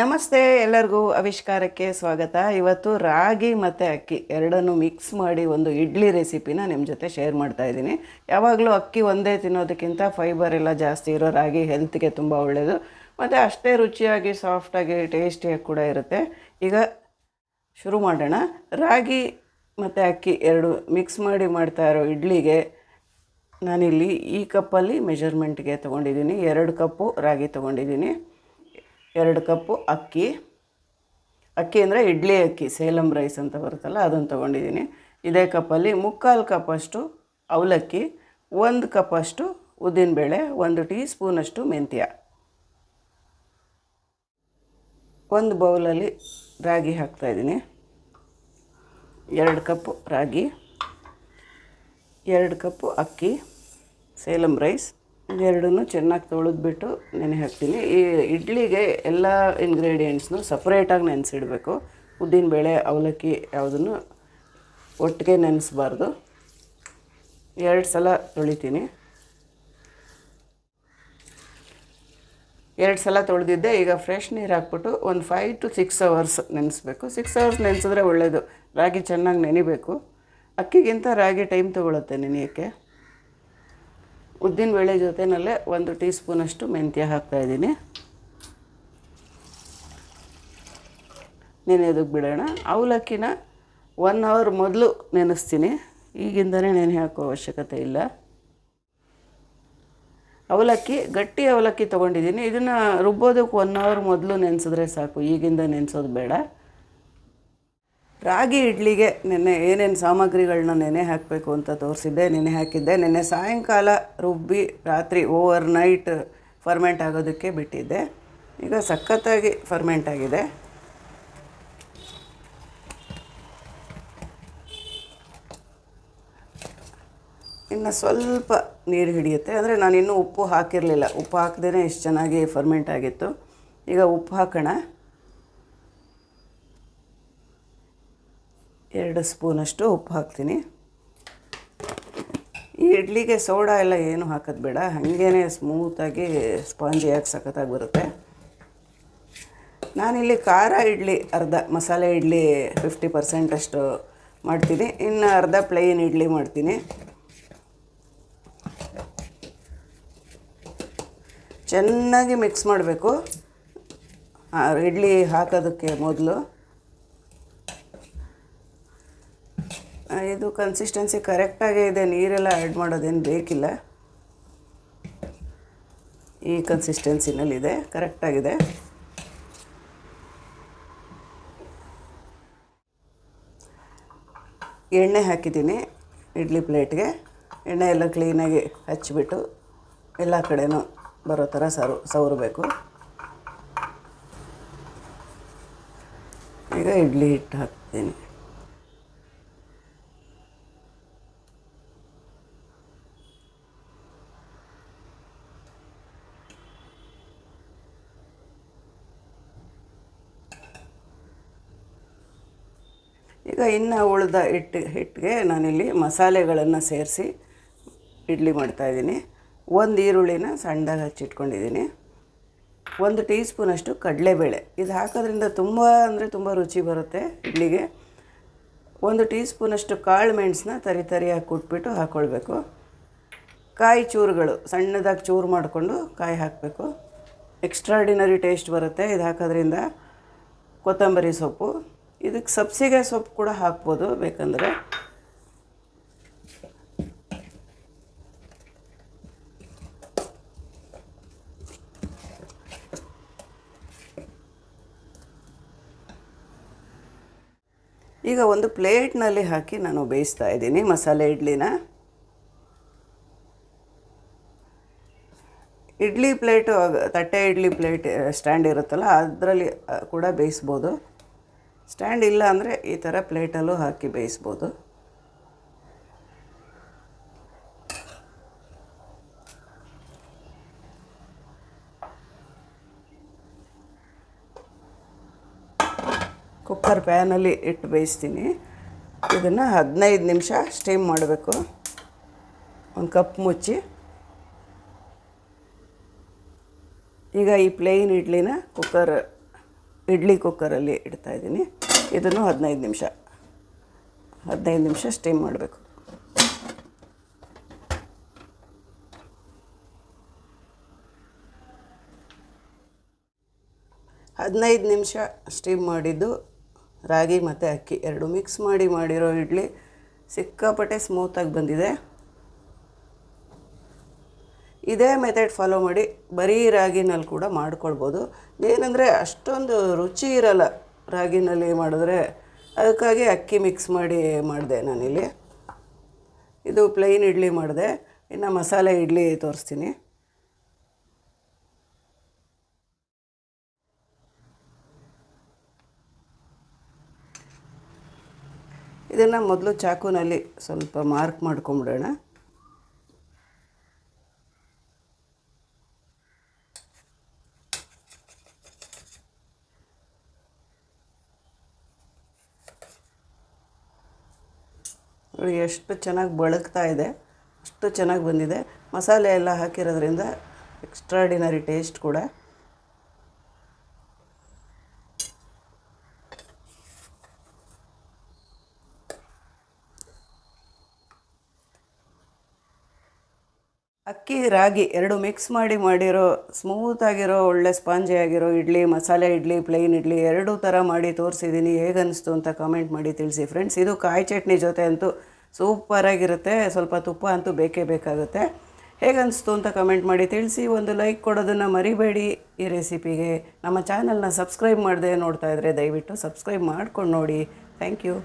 ನಮಸ್ತೆ ಎಲ್ಲರಿಗೂ ಆವಿಷ್ಕಾರಕ್ಕೆ ಸ್ವಾಗತ. ಇವತ್ತು ರಾಗಿ ಮತ್ತು ಅಕ್ಕಿ ಎರಡನ್ನು ಮಿಕ್ಸ್ ಮಾಡಿ ಒಂದು ಇಡ್ಲಿ ರೆಸಿಪಿನ ನಿಮ್ಮ ಜೊತೆ ಶೇರ್ ಮಾಡ್ತಾ ಇದ್ದೀನಿ. ಯಾವಾಗಲೂ ಅಕ್ಕಿ ಒಂದೇ ತಿನ್ನೋದಕ್ಕಿಂತ ಫೈಬರ್ ಎಲ್ಲ ಜಾಸ್ತಿ ಇರೋ ರಾಗಿ ಹೆಲ್ತ್ಗೆ ತುಂಬ ಒಳ್ಳೆಯದು ಮತ್ತು ಅಷ್ಟೇ ರುಚಿಯಾಗಿ ಸಾಫ್ಟಾಗಿ ಟೇಸ್ಟಿಯಾಗಿ ಕೂಡ ಇರುತ್ತೆ. ಈಗ ಶುರು ಮಾಡೋಣ. ರಾಗಿ ಮತ್ತು ಅಕ್ಕಿ ಎರಡು ಮಿಕ್ಸ್ ಮಾಡಿ ಮಾಡ್ತಾ ಇರೋ ಇಡ್ಲಿಗೆ ನಾನಿಲ್ಲಿ ಈ ಕಪ್ಪಲ್ಲಿ ಮೆಜರ್ಮೆಂಟ್ಗೆ ತೊಗೊಂಡಿದ್ದೀನಿ. ಎರಡು ಕಪ್ಪು ರಾಗಿ ತೊಗೊಂಡಿದ್ದೀನಿ. ಎರಡು ಕಪ್ಪು ಅಕ್ಕಿ. ಅಕ್ಕಿ ಅಂದರೆ ಇಡ್ಲಿ ಅಕ್ಕಿ, ಸೇಲಂ ರೈಸ್ ಅಂತ ಬರುತ್ತಲ್ಲ, ಅದನ್ನು ತೊಗೊಂಡಿದ್ದೀನಿ. ಇದೇ ಕಪ್ಪಲ್ಲಿ ಮುಕ್ಕಾಲು ಕಪ್ಪಷ್ಟು ಅವಲಕ್ಕಿ, ಒಂದು ಕಪ್ಪಷ್ಟು ಉದ್ದಿನಬೇಳೆ, ಒಂದು ಟೀ ಸ್ಪೂನಷ್ಟು ಮೆಂತ್ಯ. ಒಂದು ಬೌಲಲ್ಲಿ ರಾಗಿ ಹಾಕ್ತಾಯಿದ್ದೀನಿ ಎರಡು ಕಪ್ಪು ರಾಗಿ, ಎರಡು ಕಪ್ಪು ಅಕ್ಕಿ, ಸೇಲಂ ರೈಸ್ ಎರಡನ್ನೂ ಚೆನ್ನಾಗಿ ತೊಳೆದ್ಬಿಟ್ಟು ನೆನೆ ಹಾಕ್ತೀನಿ. ಈ ಇಡ್ಲಿಗೆ ಎಲ್ಲ ಇಂಗ್ರೀಡಿಯೆಂಟ್ಸ್ನು ಸಪ್ರೇಟಾಗಿ ನೆನೆಸಿಡಬೇಕು. ಉದ್ದಿನಬೇಳೆ ಅವಲಕ್ಕಿ ಯಾವುದನ್ನು ಒಟ್ಟಿಗೆ ನೆನೆಸ್ಬಾರ್ದು. ಎರಡು ಸಲ ತೊಳಿತೀನಿ. ಎರಡು ಸಲ ತೊಳೆದಿದ್ದೆ, ಈಗ ಫ್ರೆಶ್ ನೀರು ಹಾಕ್ಬಿಟ್ಟು ಒಂದು ಫೈವ್ ಟು ಸಿಕ್ಸ್ ಅವರ್ಸ್ ನೆನೆಸ್ಬೇಕು. ಸಿಕ್ಸ್ ಅವರ್ಸ್ ನೆನೆಸಿದ್ರೆ ಒಳ್ಳೆಯದು ರಾಗಿ ಚೆನ್ನಾಗಿ ನೆನಿಬೇಕು. ಅಕ್ಕಿಗಿಂತ ರಾಗಿ ಟೈಮ್ ತೊಗೊಳುತ್ತೆ ನೆನೆಯೋಕ್ಕೆ. ಉದ್ದಿನ ಬೇಳೆ ಜೊತೆನಲ್ಲೇ ಒಂದು ಟೀ ಸ್ಪೂನಷ್ಟು ಮೆಂತ್ಯ ಹಾಕ್ತಾಯಿದ್ದೀನಿ ನೆನೆಯೋದಕ್ಕೆ ಬಿಡೋಣ? ಅವಲಕ್ಕಿನ ಒನ್ ಅವರ್ ಮೊದಲು ನೆನೆಸ್ತೀನಿ. ಈಗಿಂದನೇ ನೆನೆ ಹಾಕೋ ಅವಶ್ಯಕತೆ ಇಲ್ಲ. ಅವಲಕ್ಕಿ, ಗಟ್ಟಿ ಅವಲಕ್ಕಿ ತೊಗೊಂಡಿದ್ದೀನಿ. ಇದನ್ನು ರುಬ್ಬೋದಕ್ಕೆ ಒನ್ ಅವರ್ ಮೊದಲು ನೆನೆಸಿದ್ರೆ ಸಾಕು. ಈಗಿಂದ ನೆನೆಸೋದು ಬೇಡ. ರಾಗಿ ಇಡ್ಲಿಗೆ ನೆನ್ನೆ ಏನೇನು ಸಾಮಗ್ರಿಗಳನ್ನ ನೆನೆ ಹಾಕಬೇಕು ಅಂತ ತೋರಿಸಿದ್ದೆ, ನೆನೆ ಹಾಕಿದ್ದೆ. ನೆನ್ನೆ ಸಾಯಂಕಾಲ ರುಬ್ಬಿ ರಾತ್ರಿ ಓವರ್ ನೈಟ್ ಫರ್ಮೆಂಟ್ ಆಗೋದಕ್ಕೆ ಬಿಟ್ಟಿದ್ದೆ. ಈಗ ಸಖತ್ತಾಗಿ ಫರ್ಮೆಂಟ್ ಆಗಿದೆ. ಇನ್ನು ಸ್ವಲ್ಪ ನೀರು ಹಿಡಿಯುತ್ತೆ. ಅಂದರೆ ನಾನು ಇನ್ನೂ ಉಪ್ಪು ಹಾಕಿರಲಿಲ್ಲ. ಉಪ್ಪು ಹಾಕದೇ ಇಷ್ಟು ಚೆನ್ನಾಗಿ ಫರ್ಮೆಂಟ್ ಆಗಿತ್ತು. ಈಗ ಉಪ್ಪು ಹಾಕೋಣ. ಎರಡು ಸ್ಪೂನಷ್ಟು ಉಪ್ಪು ಹಾಕ್ತೀನಿ. ಈ ಇಡ್ಲಿಗೆ ಸೋಡಾ ಎಲ್ಲ ಏನು ಹಾಕೋದು ಬೇಡ. ಹಾಗೇ ಸ್ಮೂತಾಗಿ ಸ್ಪಾಂಜಿಯಾಗಿ ಸಖತ್ತಾಗಿ ಬರುತ್ತೆ. ನಾನಿಲ್ಲಿ ಖಾರ ಇಡ್ಲಿ, ಅರ್ಧ ಮಸಾಲೆ ಇಡ್ಲಿ ಫಿಫ್ಟಿ ಪರ್ಸೆಂಟಷ್ಟು ಮಾಡ್ತೀನಿ. ಇನ್ನು ಅರ್ಧ ಪ್ಲೈನ್ ಇಡ್ಲಿ ಮಾಡ್ತೀನಿ. ಚೆನ್ನಾಗಿ ಮಿಕ್ಸ್ ಮಾಡಬೇಕು. ಇಡ್ಲಿ ಹಾಕೋದಕ್ಕೆ ಮೊದಲು ಇದು ಕನ್ಸಿಸ್ಟೆನ್ಸಿ ಕರೆಕ್ಟಾಗೇ ಇದೆ, ನೀರೆಲ್ಲ ಆ್ಯಡ್ ಮಾಡೋದೇನು ಬೇಕಿಲ್ಲ. ಈ ಕನ್ಸಿಸ್ಟೆನ್ಸಿನಲ್ಲಿದೆ ಕರೆಕ್ಟಾಗಿದೆ ಎಣ್ಣೆ ಹಾಕಿದ್ದೀನಿ, ಇಡ್ಲಿ ಪ್ಲೇಟ್ಗೆ ಎಣ್ಣೆ ಎಲ್ಲ ಕ್ಲೀನಾಗಿ ಹಚ್ಚಿಬಿಟ್ಟು ಎಲ್ಲ ಕಡೆನೂ ಬರೋ ಥರ ಸರು, ಸವರಬೇಕು. ಈಗ ಇಡ್ಲಿ ಹಿಟ್ಟು ಹಾಕ್ತೀನಿ. ಈಗ ಇನ್ನು ಉಳಿದ ಹಿಟ್ಟು, ಹಿಟ್ಟಿಗೆ ನಾನಿಲ್ಲಿ ಮಸಾಲೆಗಳನ್ನು ಸೇರಿಸಿ ಇಡ್ಲಿ ಮಾಡ್ತಾಯಿದ್ದೀನಿ ಒಂದು ಈರುಳ್ಳಿನ ಸಣ್ಣದಾಗಿ ಹಚ್ಚಿಟ್ಕೊಂಡಿದ್ದೀನಿ ಒಂದು ಟೀ ಸ್ಪೂನಷ್ಟು ಕಡಲೆಬೇಳೆ. ಇದು ಹಾಕೋದ್ರಿಂದ ತುಂಬ ಅಂದರೆ ತುಂಬ ರುಚಿ ಬರುತ್ತೆ ಇಡ್ಲಿಗೆ. ಒಂದು ಟೀ ಸ್ಪೂನಷ್ಟು ಕಾಳು ಮೆಣಸನ್ನ ತರಿ ತರಿಯಾಗಿ ಕುಟ್ಬಿಟ್ಟು ಹಾಕ್ಕೊಳ್ಬೇಕು ಕಾಯಿ ಚೂರುಗಳು, ಸಣ್ಣದಾಗಿ ಚೂರು ಮಾಡಿಕೊಂಡು ಕಾಯಿ ಹಾಕಬೇಕು. ಎಕ್ಸ್ಟ್ರಾರ್ಡಿನರಿ ಟೇಸ್ಟ್ ಬರುತ್ತೆ. ಇದು ಹಾಕೋದ್ರಿಂದ ಕೊತ್ತಂಬರಿ ಸೊಪ್ಪು ಇದಕ್ಕೆ ಸಬ್ಸಿಗೆ ಸೊಪ್ಪು ಕೂಡ ಹಾಕ್ಬೋದು. ಬೇಕಂದರೆ ಈಗ ಒಂದು ಪ್ಲೇಟ್ನಲ್ಲಿ ಹಾಕಿ ನಾನು ಬೇಯಿಸ್ತಾ ಇದ್ದೀನಿ ಮಸಾಲೆ ಇಡ್ಲಿನ. ಇಡ್ಲಿ ಪ್ಲೇಟು, ತಟ್ಟೆ ಇಡ್ಲಿ ಪ್ಲೇಟ್ ಸ್ಟ್ಯಾಂಡ್ ಇರುತ್ತಲ್ಲ, ಅದರಲ್ಲಿ ಕೂಡ ಬೇಯಿಸ್ಬೋದು. ಸ್ಟ್ಯಾಂಡ್ ಇಲ್ಲ ಅಂದರೆ ಈ ಥರ ಪ್ಲೇಟಲ್ಲೂ ಹಾಕಿ ಬೇಯಿಸ್ಬೋದು. ಕುಕ್ಕರ್ ಪ್ಯಾನಲ್ಲಿ ಇಟ್ಟು ಬೇಯಿಸ್ತೀನಿ. ಇದನ್ನು ಹದಿನೈದು ನಿಮಿಷ ಸ್ಟೀಮ್ ಮಾಡಬೇಕು. ಒಂದು ಕಪ್ ಮುಚ್ಚಿ. ಈಗ ಈ ಪ್ಲೇನ್ ಇಡ್ಲಿನ ಕುಕ್ಕರ್ ಇಡ್ಲಿ ಕುಕ್ಕರಲ್ಲಿ ಇಡ್ತಾ ಇದ್ದೀನಿ. ಇದನ್ನು ಹದಿನೈದು ನಿಮಿಷ. ಹದಿನೈದು ನಿಮಿಷ ಸ್ಟೀಮ್ ಮಾಡಬೇಕು. ಹದಿನೈದು ನಿಮಿಷ ಸ್ಟೀಮ್ ಮಾಡಿದ್ದು, ರಾಗಿ ಮತ್ತು ಅಕ್ಕಿ ಎರಡು ಮಿಕ್ಸ್ ಮಾಡಿ ಮಾಡಿರೋ ಇಡ್ಲಿ ಸಿಕ್ಕಾಪಟ್ಟೆ ಸ್ಮೂತಾಗಿ ಬಂದಿದೆ. ಇದೇ ಮೆಥಡ್ ಫಾಲೋ ಮಾಡಿ ಬರೀ ರಾಗಿನಲ್ಲಿ ಕೂಡ ಮಾಡ್ಕೊಳ್ಬೋದು. ಏನಂದರೆ ಅಷ್ಟೊಂದು ರುಚಿ ಇರಲ್ಲ. ರಾಗಿನಲ್ಲಿ ಮಾಡಿದ್ರೆ ಅದಕ್ಕಾಗಿ ಅಕ್ಕಿ ಮಿಕ್ಸ್ ಮಾಡಿ ಮಾಡಿದೆ ನಾನಿಲ್ಲಿ. ಇದು ಪ್ಲೈನ್ ಇಡ್ಲಿ ಮಾಡಿದೆ. ಇನ್ನು ಮಸಾಲೆ ಇಡ್ಲಿ ತೋರಿಸ್ತೀನಿ. ಇದನ್ನು ಮೊದಲು ಚಾಕುನಲ್ಲಿ ಸ್ವಲ್ಪ ಮಾರ್ಕ್ ಮಾಡ್ಕೊಂಬಿಡೋಣ. ಎಷ್ಟು ಚೆನ್ನಾಗಿ ಬಳಕ್ತಾ ಇದೆ. ಅಷ್ಟು ಚೆನ್ನಾಗಿ ಬಂದಿದೆ. ಮಸಾಲೆ ಎಲ್ಲ ಹಾಕಿರೋದ್ರಿಂದ ಎಕ್ಸ್ಟ್ರಾಡಿನರಿ ಟೇಸ್ಟ್ ಕೂಡ. ಅಕ್ಕಿ, ರಾಗಿ ಎರಡು ಮಿಕ್ಸ್ ಮಾಡಿ ಮಾಡಿರೋ ಸ್ಮೂತಾಗಿರೋ ಒಳ್ಳೆ ಸ್ಪಾಂಜಿ ಆಗಿರೋ ಇಡ್ಲಿ, ಮಸಾಲೆ ಇಡ್ಲಿ ಪ್ಲೇನ್ ಇಡ್ಲಿ ಎರಡೂ ಥರ ಮಾಡಿ ತೋರಿಸಿದ್ದೀನಿ. ಹೇಗನ್ನಿಸ್ತು ಅಂತ ಕಮೆಂಟ್ ಮಾಡಿ ತಿಳಿಸಿ ಫ್ರೆಂಡ್ಸ್ ಇದು ಕಾಯಿ ಚಟ್ನಿ ಜೊತೆ ಅಂತೂ ಸೂಪರಾಗಿರುತ್ತೆ ಸ್ವಲ್ಪ ತುಪ್ಪ ಅಂತೂ ಬೇಕೇ ಬೇಕಾಗುತ್ತೆ. ಹೇಗನ್ನಿಸ್ತು ಅಂತ ಕಮೆಂಟ್ ಮಾಡಿ ತಿಳಿಸಿ. ಒಂದು ಲೈಕ್ ಕೊಡೋದನ್ನು ಮರಿಬೇಡಿ. ಈ ರೆಸಿಪಿಗೆ ನಮ್ಮ ಚಾನಲ್ನ ಸಬ್ಸ್ಕ್ರೈಬ್ ಮಾಡದೆ ನೋಡ್ತಾ ಇದ್ದರೆ ದಯವಿಟ್ಟು ಸಬ್ಸ್ಕ್ರೈಬ್ ಮಾಡ್ಕೊಂಡು ನೋಡಿ. Thank you